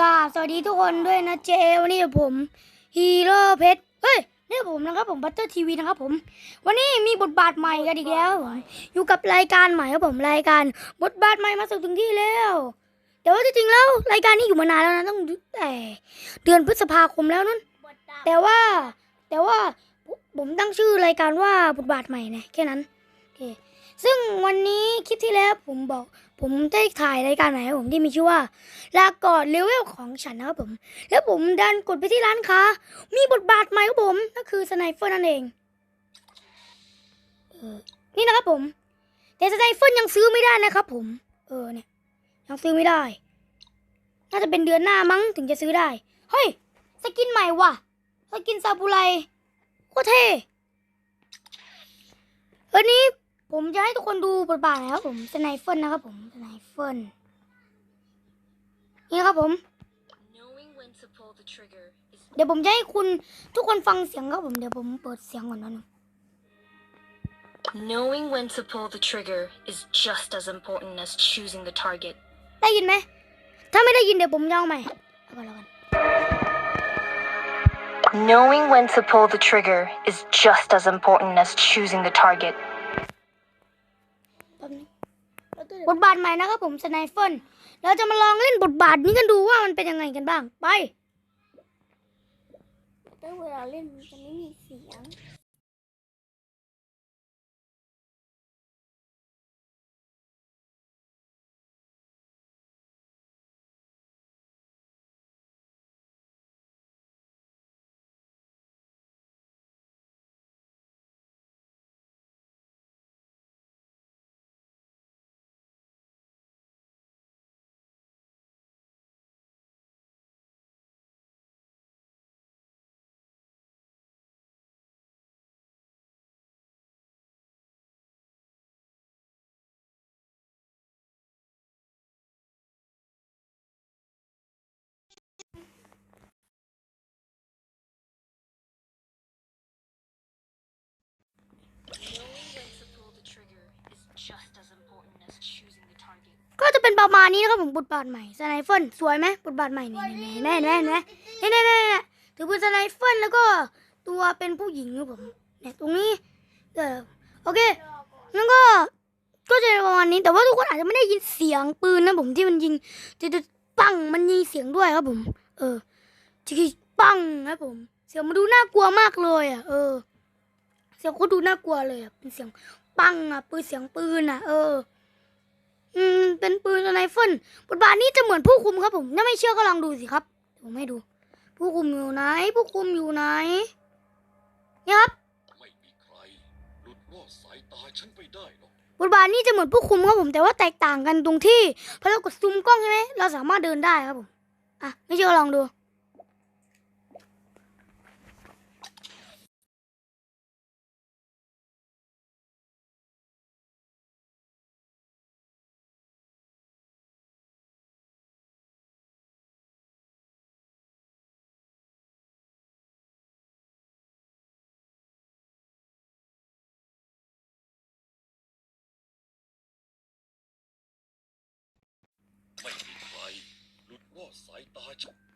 กาสวัสดีทุกคนด้วยนะเจวันนี้ผมฮีโร่เพชรเฮ้ยนี่ผมนะครับผมบัตเตอร์ทีวีนะครับผม วันนี้มีบทบาทใหม่กันอีกแล้วผมอยู่กับรายการใหม่ครับผมรายการ บทบาทใหม่มาสู่ถึงที่แล้วแต่ว่าจริงๆแล้วรายการนี้อยู่มานานแล้วนะต้องแต่เดือนพฤษภาคมแล้วนั่นแต่ว่าแต่ว่าผมตั้งชื่อรายการว่าบทบาทใหม่นะแค่นั้นโอเค ซึ่งวันนี้คลิปที่แล้วผมบอก ผมได้ถ่ายรายการใหม่ครับผมที่มีชื่อว่า ลากอดเลเวลของฉันนะครับผม แล้วผมดันกดไปที่ร้านค้า มีบทบาทใหม่ครับผมนั่คือสไนเฟอร์นั่นเองเออนี่นะครับผม แต่สไนเฟอร์ยังซื้อไม่ได้นะครับผม เออเนี่ยยังซื้อไม่ได้ น่าจะเป็นเดือนหน้ามั้งถึงจะซื้อได้ เฮ้ยสกินใหม่ว่ะสกินซาบูไรโคตรเท่วันนี้ ผมจะให้ทุกคนดูบทบาทนะครับผมสไนเฟอร์นะครับผมสไนเฟอร์นี่นะครับผม Knowing when to pull the trigger is เดี๋ยวผมจะให้คุณทุกคนฟังเสียงครับผมเดี๋ยวผมเปิดเสียงก่อนนะหนึ่ง knowing when to pull the trigger is just as important as choosing the target. ได้ยินไหมถ้าไม่ได้ยินเดี๋ยวผมจะเอาใหม่เอาก่อนแล้วกัน Knowing when to pull the trigger is just as important as choosing the target. แป๊บนึงบทบาทใหม่นะครับผมสไนเฟอร์เราจะมาลองเล่นบทบาทนี้กันดูว่ามันเป็นยังไงกันบ้าง ไปแต่เวลาเล่นมันจะไม่มีเสียง เป็นประมาณนี้นะครับผมบทบาทใหม่สไนเฟอร์สวยไหมบทบาทใหม่นี่นี่แน่แน่แน่แน่แน่แน่ถือเป็นสไนเฟอร์แล้วก็ตัวเป็นผู้หญิงครับผมเนี่ยตรงนี้เออโอเคงั้นก็ก็จะประมาณนี้แต่ว่าทุกคนอาจจะไม่ได้ยินเสียงปืนนะผมที่มันยิงจะจะปังมันยิงเสียงด้วยครับผม เออที่ปังครับผม เสียงมันดูน่ากลัวมากเลยอะ เออ เสียงก็ดูน่ากลัวเลยอะเป็นเสียงปังอะปืนเสียงปืนอะ เออ เป็นปืนไรเฟิลบทบาทนี้จะเหมือนผู้คุมครับผม ถ้าไม่เชื่อก็ลองดูสิครับเดี๋ยวผมให้ดู ผู้คุมอยู่ไหน ผู้คุมอยู่ไหนเนี่ยครับไม่มีใครหลุดรอดสายตาฉันไปได้หรอกบทบาทนี้จะเหมือนผู้คุมครับผม แต่ว่าแตกต่างกันตรงที่พอเรากดซูมกล้องใช่ไหมเราสามารถเดินได้ครับผม อะ ไม่เชื่อก็ลองดู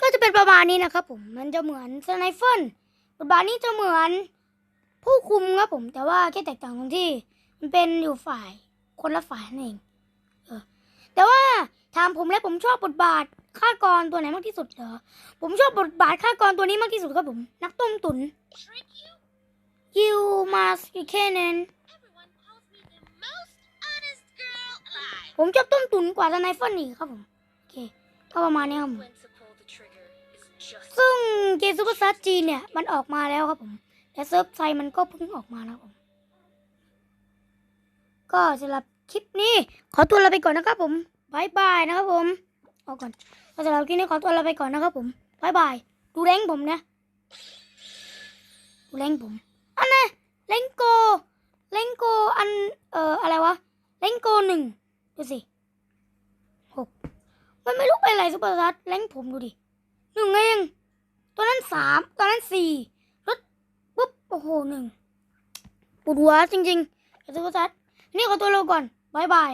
ก็จะเป็นประมาณนี้นะครับผมมันจะเหมือนสไนเฟิลบทบาทนี้จะเหมือนผู้คุมครับผมแต่ว่าแค่แตกต่างตรงที่ มันเป็นอยู่ฝ่ายคนละฝ่ายนั่นเองเออแต่ว่าถามผมแล้วผมชอบบทบาทฆาตกรตัวไหนมากที่สุดเหรอผมชอบบทบาทฆาตกรตัวนี้มากที่สุดครับผม นักต้มตุน Trick you? ยิวมาสแค่นั้น Everyone calls me the most honest girl alive. ผมชอบต้มตุนกว่าสไนเฟิลอีกครับผมโอเค ก็ประมาณนี้ครับผม When to pull the trigger is just ซึ่งเกมซูเปอร์ซัสจีนเนี่ย มันออกมาแล้วครับผมแต่เซิร์ฟไทยมันก็เพิ่งออกมานะครับผม ก็สำหรับคลิปนี้ขอตัวลาไปก่อนนะครับผมบายบายนะครับผมเอาก่อนก็สำหรับคลิปนี้ขอตัวลาไปก่อนนะครับผมบายบายดูแรงผมนะดูแรงผมอันน่ะแรงโกแรงโกอันเอ่ออะไรวะแรงโกหนึ่งดูสิหก ไม่รู้เป็นอไรซูเปอร์ซัสแรงผมดูดิหนึ่งเองตัวนั้นสามตัวนั้นสี่รถปุ๊บโอ้โหหนึ่งปวดหัวจริงๆไอซุปเปอร์ซัดนี่ขอตัวเราก่อนบายบาย